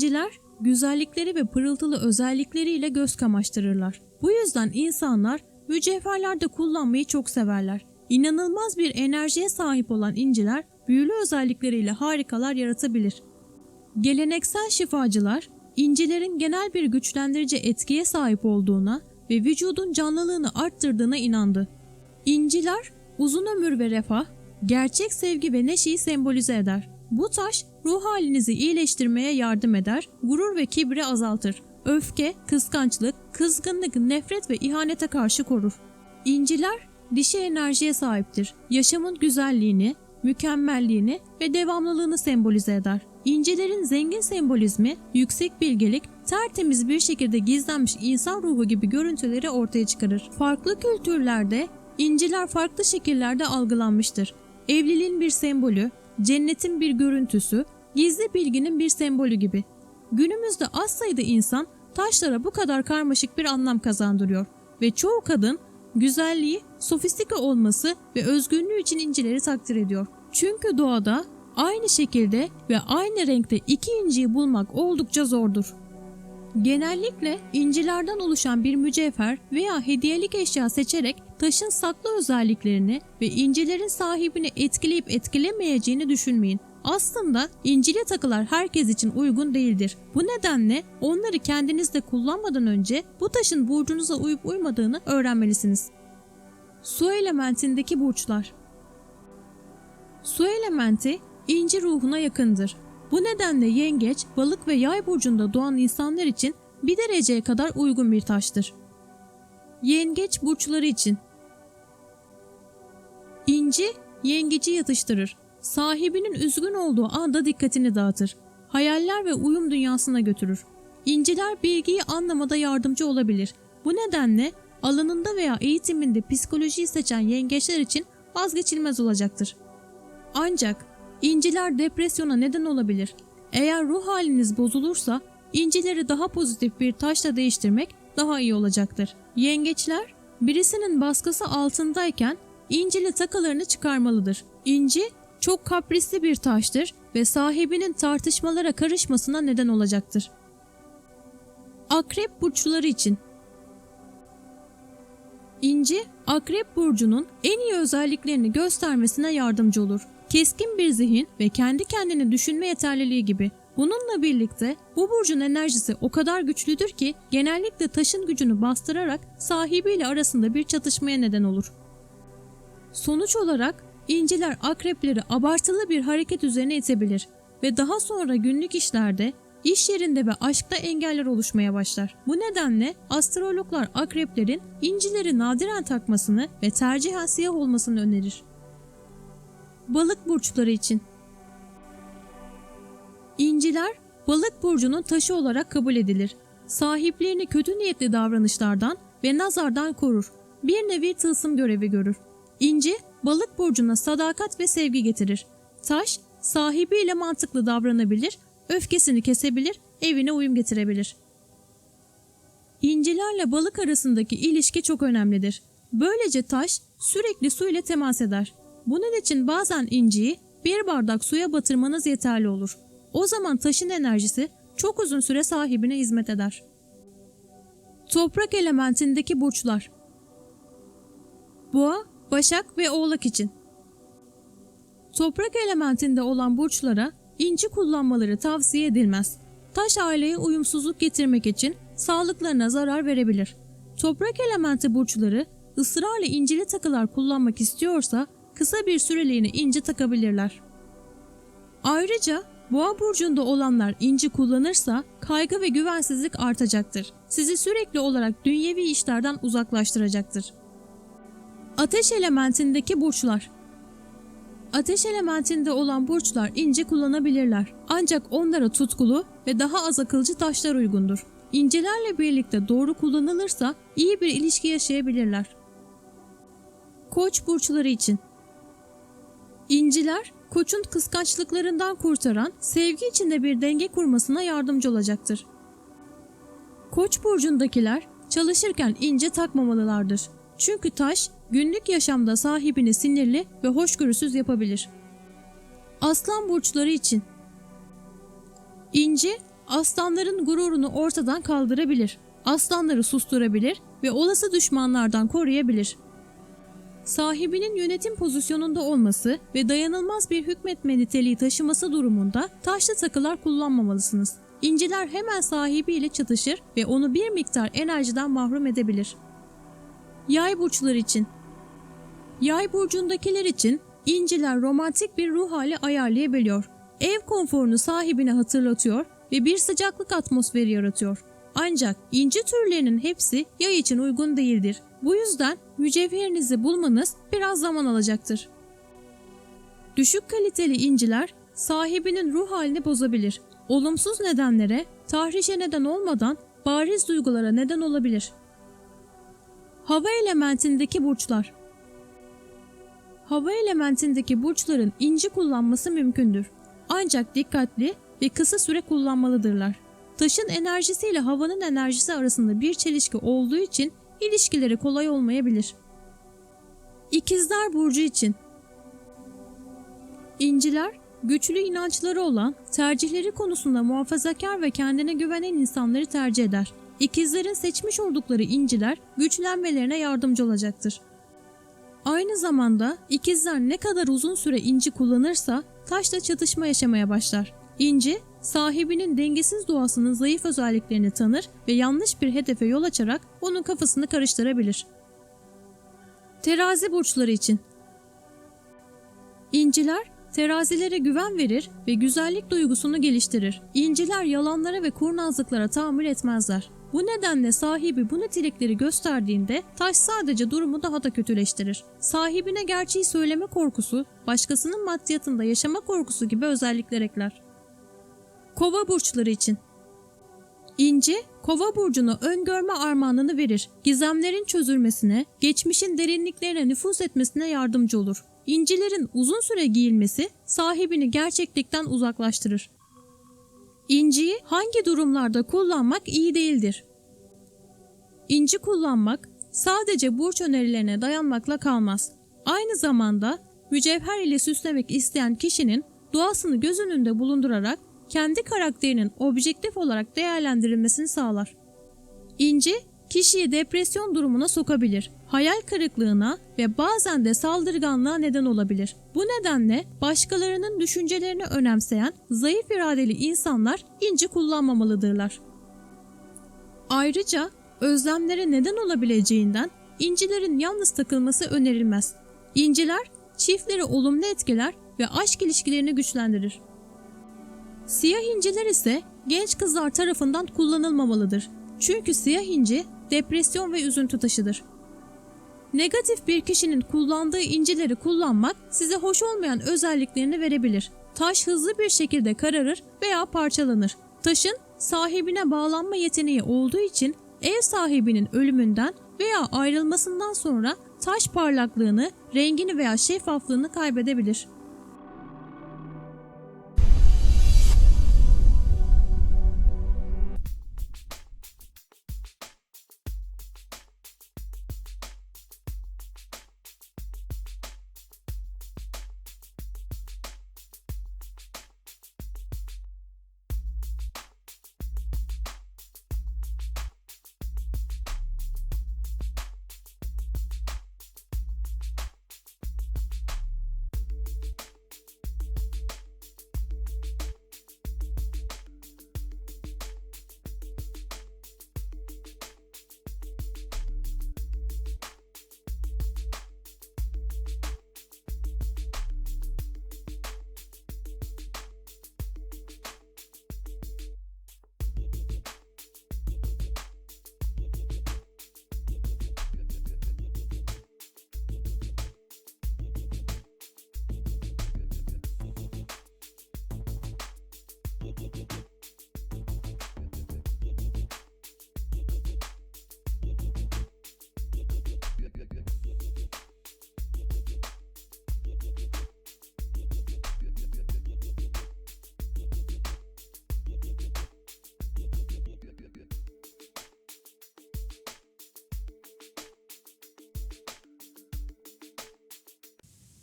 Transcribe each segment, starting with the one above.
İnciler güzellikleri ve pırıltılı özellikleriyle göz kamaştırırlar. Bu yüzden insanlar mücevherlerde kullanmayı çok severler. İnanılmaz bir enerjiye sahip olan inciler büyülü özellikleriyle harikalar yaratabilir. Geleneksel şifacılar incilerin genel bir güçlendirici etkiye sahip olduğuna ve vücudun canlılığını arttırdığına inandı. İnciler uzun ömür ve refah, gerçek sevgi ve neşeyi sembolize eder. Bu taş ruh halinizi iyileştirmeye yardım eder, gurur ve kibri azaltır. Öfke, kıskançlık, kızgınlık, nefret ve ihanete karşı korur. İnciler dişi enerjiye sahiptir. Yaşamın güzelliğini, mükemmelliğini ve devamlılığını sembolize eder. İncilerin zengin sembolizmi, yüksek bilgelik, tertemiz bir şekilde gizlenmiş insan ruhu gibi görüntüleri ortaya çıkarır. Farklı kültürlerde inciler farklı şekillerde algılanmıştır. Evliliğin bir sembolü, cennetin bir görüntüsü, gizli bilginin bir sembolü gibi. Günümüzde az sayıda insan taşlara bu kadar karmaşık bir anlam kazandırıyor ve çoğu kadın güzelliği, sofistike olması ve özgünlüğü için incileri takdir ediyor. Çünkü doğada aynı şekilde ve aynı renkte iki inciyi bulmak oldukça zordur. Genellikle incilerden oluşan bir mücevher veya hediyelik eşya seçerek taşın saklı özelliklerini ve incilerin sahibini etkileyip etkilemeyeceğini düşünmeyin. Aslında incili takılar herkes için uygun değildir. Bu nedenle onları kendinizde kullanmadan önce bu taşın burcunuza uyup uymadığını öğrenmelisiniz. Su elementindeki burçlar Su elementi inci ruhuna yakındır. Bu nedenle yengeç, balık ve yay burcunda doğan insanlar için bir dereceye kadar uygun bir taştır. Yengeç burçları için İnci yengeci yatıştırır. Sahibinin üzgün olduğu anda dikkatini dağıtır. Hayaller ve uyum dünyasına götürür. İnciler bilgiyi anlamada yardımcı olabilir. Bu nedenle alanında veya eğitiminde psikolojiyi seçen yengeçler için vazgeçilmez olacaktır. Ancak inciler depresyona neden olabilir. Eğer ruh haliniz bozulursa incileri daha pozitif bir taşla değiştirmek daha iyi olacaktır. Yengeçler birisinin baskısı altındayken incili takılarını çıkarmalıdır. İnci çok kaprisli bir taştır ve sahibinin tartışmalara karışmasına neden olacaktır. Akrep burçları için İnci, Akrep burcunun en iyi özelliklerini göstermesine yardımcı olur. Keskin bir zihin ve kendi kendini düşünme yeterliliği gibi. Bununla birlikte bu burcun enerjisi o kadar güçlüdür ki genellikle taşın gücünü bastırarak sahibiyle arasında bir çatışmaya neden olur. Sonuç olarak inciler akrepleri abartılı bir hareket üzerine itebilir ve daha sonra günlük işlerde, iş yerinde ve aşkta engeller oluşmaya başlar. Bu nedenle astrologlar akreplerin incileri nadiren takmasını ve tercihen siyah olmasını önerir. Balık burçları için İnciler balık burcunun taşı olarak kabul edilir. Sahiplerini kötü niyetli davranışlardan ve nazardan korur. Bir nevi tılsım görevi görür. İnci balık burcuna sadakat ve sevgi getirir. Taş sahibiyle mantıklı davranabilir, öfkesini kesebilir, evine uyum getirebilir. İncilerle balık arasındaki ilişki çok önemlidir. Böylece taş sürekli su ile temas eder. Bunun için bazen inciyi bir bardak suya batırmanız yeterli olur. O zaman taşın enerjisi çok uzun süre sahibine hizmet eder. Toprak elementindeki burçlar Boğa, Başak ve Oğlak için Toprak elementinde olan burçlara inci kullanmaları tavsiye edilmez. Taş aileye uyumsuzluk getirmek için sağlıklarına zarar verebilir. Toprak elementi burçları ısrarla incili takılar kullanmak istiyorsa kısa bir süreliğine inci takabilirler. Ayrıca Boğa burcunda olanlar inci kullanırsa kaygı ve güvensizlik artacaktır. Sizi sürekli olarak dünyevi işlerden uzaklaştıracaktır. Ateş elementindeki burçlar Ateş elementinde olan burçlar inci kullanabilirler. Ancak onlara tutkulu ve daha az akılcı taşlar uygundur. İncilerle birlikte doğru kullanılırsa iyi bir ilişki yaşayabilirler. Koç burçları için İnciler, koçun kıskançlıklarından kurtaran, sevgi içinde bir denge kurmasına yardımcı olacaktır. Koç burcundakiler çalışırken ince takmamalılardır. Çünkü taş günlük yaşamda sahibini sinirli ve hoşgörüsüz yapabilir. Aslan burçları için İnci aslanların gururunu ortadan kaldırabilir. Aslanları susturabilir ve olası düşmanlardan koruyabilir. Sahibinin yönetim pozisyonunda olması ve dayanılmaz bir hükmetme niteliği taşıması durumunda taşlı takılar kullanmamalısınız. İnciler hemen sahibiyle çatışır ve onu bir miktar enerjiden mahrum edebilir. Yay burçları için Yay burcundakiler için inciler romantik bir ruh hali ayarlayabiliyor. Ev konforunu sahibine hatırlatıyor ve bir sıcaklık atmosferi yaratıyor. Ancak inci türlerinin hepsi yay için uygun değildir. Bu yüzden mücevherinizi bulmanız biraz zaman alacaktır. Düşük kaliteli inciler sahibinin ruh halini bozabilir. Olumsuz nedenlere, tahrişe neden olmadan bariz duygulara neden olabilir. Hava elementindeki burçlar Hava elementindeki burçların inci kullanması mümkündür. Ancak dikkatli ve kısa süre kullanmalıdırlar. Taşın enerjisiyle havanın enerjisi arasında bir çelişki olduğu için ilişkileri kolay olmayabilir. İkizler Burcu için İnciler, güçlü inançları olan, tercihleri konusunda muhafazakar ve kendine güvenen insanları tercih eder. İkizlerin seçmiş oldukları inciler güçlenmelerine yardımcı olacaktır. Aynı zamanda ikizler ne kadar uzun süre inci kullanırsa taşla çatışma yaşamaya başlar. İnci, sahibinin dengesiz doğasının zayıf özelliklerini tanır ve yanlış bir hedefe yol açarak onun kafasını karıştırabilir. Terazi burçları için İnciler terazilere güven verir ve güzellik duygusunu geliştirir. İnciler yalanlara ve kurnazlıklara tahammül etmezler. Bu nedenle sahibi bu nitelikleri gösterdiğinde taş sadece durumu daha da kötüleştirir. Sahibine gerçeği söyleme korkusu, başkasının maddiyatında yaşama korkusu gibi özellikler ekler. Kova burçları için İnci, kova burcuna öngörme armağanını verir. Gizemlerin çözülmesine, geçmişin derinliklerine nüfuz etmesine yardımcı olur. İncilerin uzun süre giyilmesi sahibini gerçeklikten uzaklaştırır. İnciyi hangi durumlarda kullanmak iyi değildir? İnci kullanmak sadece burç önerilerine dayanmakla kalmaz. Aynı zamanda mücevher ile süslemek isteyen kişinin doğasını göz önünde bulundurarak kendi karakterinin objektif olarak değerlendirilmesini sağlar. İnci, kişiyi depresyon durumuna sokabilir, hayal kırıklığına ve bazen de saldırganlığa neden olabilir. Bu nedenle başkalarının düşüncelerini önemseyen zayıf iradeli insanlar inci kullanmamalıdırlar. Ayrıca özlemlere neden olabileceğinden incilerin yalnız takılması önerilmez. İnciler çiftleri olumlu etkiler ve aşk ilişkilerini güçlendirir. Siyah inciler ise genç kızlar tarafından kullanılmamalıdır. Çünkü siyah inci depresyon ve üzüntü taşıdır. Negatif bir kişinin kullandığı incileri kullanmak size hoş olmayan özelliklerini verebilir. Taş hızlı bir şekilde kararır veya parçalanır. Taşın sahibine bağlanma yeteneği olduğu için ev sahibinin ölümünden veya ayrılmasından sonra taş parlaklığını, rengini veya şeffaflığını kaybedebilir.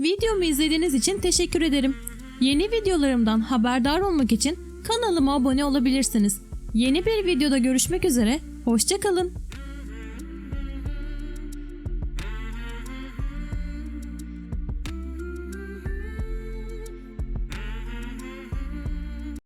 Videomu izlediğiniz için teşekkür ederim. Yeni videolarımdan haberdar olmak için kanalıma abone olabilirsiniz. Yeni bir videoda görüşmek üzere, hoşçakalın.